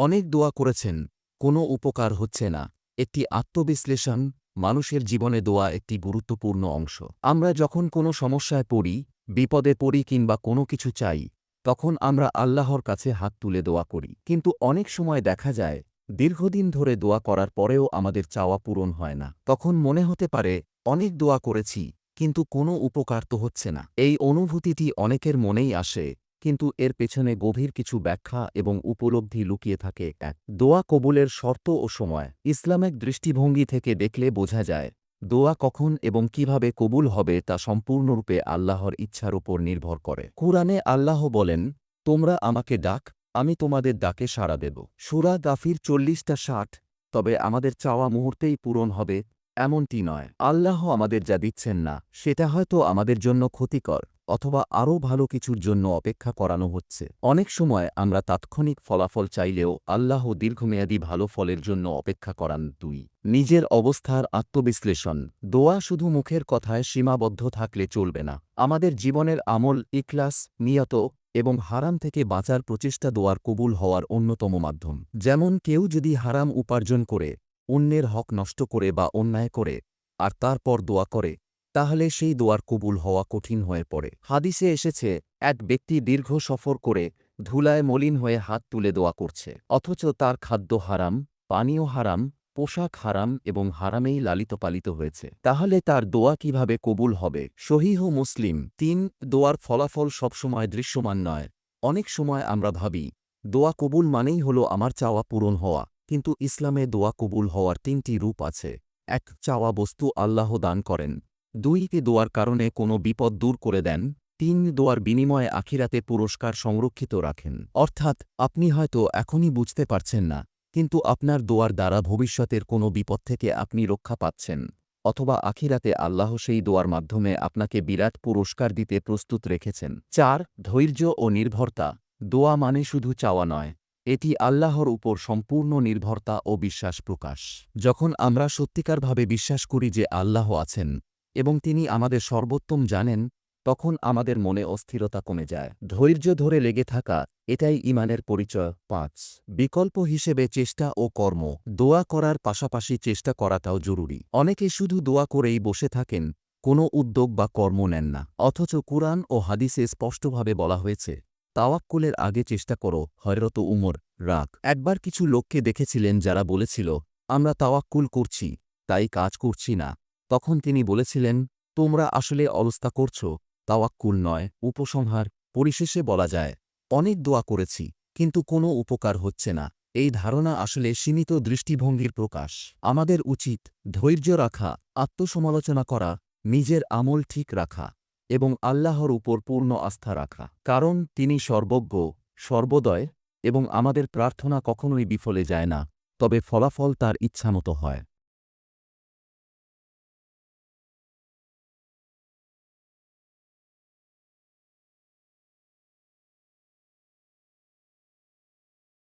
অনেক দোয়া করেছেন, কোনো উপকার হচ্ছে না। একটি আত্মবিশ্লেষণ মানুষের জীবনে দোয়া একটি গুরুত্বপূর্ণ অংশ। আমরা যখন কোনো সমস্যায় পড়ি, বিপদে পড়ি কিংবা কোনো কিছু চাই, তখন আমরা আল্লাহর কাছে হাত তুলে দোয়া করি। কিন্তু অনেক সময় দেখা যায়, দীর্ঘদিন ধরে দোয়া করার পরেও আমাদের চাওয়া পূরণ হয় না। তখন মনে হতে পারে, অনেক দোয়া করেছি, কিন্তু কোনো উপকার তো হচ্ছে না। এই অনুভূতিটি অনেকের মনেই আসে কিন্তু এর পেছনে গভীর কিছু ব্যাখ্যা এবং উপলব্ধি লুকিয়ে থাকে এক দোয়া কবুলের শর্ত ও সময়। ইসলামিক দৃষ্টিভঙ্গি থেকে দেখলে বোঝা যায়, দোয়া কখন এবং কীভাবে কবুল হবে তা সম্পূর্ণরূপে আল্লাহর ইচ্ছার উপর নির্ভর করে। কুরআনে আল্লাহ বলেন, তোমরা আমাকে ডাক, আমি তোমাদের ডাকে সাড়া দেব। সুরা গাফির চল্লিশটা ষাট, তবে আমাদের চাওয়া মুহূর্তেই পূরণ হবে, এমনটি নয়। আল্লাহ আমাদের যা দিচ্ছেন না, সেটা হয়তো আমাদের জন্য ক্ষতিকর। অথবা আরও ভালো কিছুর জন্য অপেক্ষা করানো হচ্ছে। অনেক সময় আমরা তাৎক্ষণিক ফলাফল চাইলেও আল্লাহ দীর্ঘমেয়াদী ভালো ফলের জন্য অপেক্ষা করান দুই। নিজের অবস্থার আত্মবিশ্লেষণ। দোয়া শুধু মুখের কথায় সীমাবদ্ধ থাকলে চলবে না। আমাদের জীবনের আমল ইকলাস নিয়ত এবং হারাম থেকে বাঁচার প্রচেষ্টা দোয়ার কবুল হওয়ার অন্যতম মাধ্যম। যেমন কেউ যদি হারাম উপার্জন করে, অন্যের হক নষ্ট করে বা অন্যায় করে, আর তারপর দোয়া করে তাহলে সেই দোয়ার কবুল হওয়া কঠিন হয়ে পড়ে। হাদিসে এসেছে, এক ব্যক্তি দীর্ঘ সফর করে ধুলায় মলিন হয়ে হাত তুলে দোয়া করছে। অথচ তার খাদ্য হারাম, পানীয় হারাম, পোশাক হারাম এবং হারামেই লালিত পালিত হয়েছে। তাহলে তার দোয়া কীভাবে কবুল হবে? সহিহ মুসলিম তিন, দোয়ার ফলাফল সবসময় দৃশ্যমান নয়। অনেক সময় আমরা ভাবি, দোয়া কবুল মানেই হল আমার চাওয়া পূরণ হওয়া। কিন্তু ইসলামে দোয়া কবুল হওয়ার তিনটি রূপ আছে। এক, চাওয়া বস্তু আল্লাহ দান করেন। দুইতে দোয়ার কারণে কোনো বিপদ দূর করে দেন, তিন দোয়ার বিনিময়ে আখিরাতে পুরস্কার সংরক্ষিত রাখেন। অর্থাৎ, আপনি হয়তো এখনই বুঝতে পারছেন না, কিন্তু আপনার দোয়ার দ্বারা ভবিষ্যতের কোনো বিপদ থেকে আপনি রক্ষা পাচ্ছেন, অথবা আখিরাতে আল্লাহ সেই দোয়ার মাধ্যমে আপনাকে বিরাট পুরস্কার দিতে প্রস্তুত রেখেছেন। চার, ধৈর্য ও নির্ভরতা। দোয়া মানে শুধু চাওয়া নয়, এটি আল্লাহর উপর সম্পূর্ণ নির্ভরতা ও বিশ্বাস প্রকাশ। যখন আমরা সত্যিকারভাবে বিশ্বাস করি যে আল্লাহ আছেন এবং তিনি আমাদের সর্বোত্তম জানেন, তখন আমাদের মনে অস্থিরতা কমে যায়। ধৈর্য ধরে লেগে থাকা, এটাই ইমানের পরিচয়। পাঁচ, বিকল্প হিসেবে চেষ্টা ও কর্ম। দোয়া করার পাশাপাশি চেষ্টা করাটাও জরুরি। অনেকে শুধু দোয়া করেই বসে থাকেন, কোনো উদ্যোগ বা কর্ম নেন না। অথচ কুরআন ও হাদিসে স্পষ্টভাবে বলা হয়েছে, তাওয়াক্কুলের আগে চেষ্টা করো, হয়রত উমর, রাগ। একবার কিছু লোককে দেখেছিলেন যারা বলেছিল, আমরা তাওয়াক্কুল করছি, তাই কাজ করছি না। তখন তিনি বলেছিলেন, তোমরা আসলে অলস্তা করছ, তাওয়াক্কুল নয়, উপসংহার, পরিশেষে বলা যায়, অনেক দোয়া করেছি, কিন্তু কোনো উপকার হচ্ছে না, এই ধারণা আসলে সীমিত দৃষ্টিভঙ্গির প্রকাশ। আমাদের উচিত ধৈর্য রাখা, আত্মসমালোচনা করা, নিজের আমল ঠিক রাখা, এবং আল্লাহর উপর পূর্ণ আস্থা রাখা। কারণ তিনি সর্বজ্ঞ, সর্বদয়, এবং আমাদের প্রার্থনা কখনোই বিফলে যায় না, তবে ফলাফল তার ইচ্ছামতো হয়।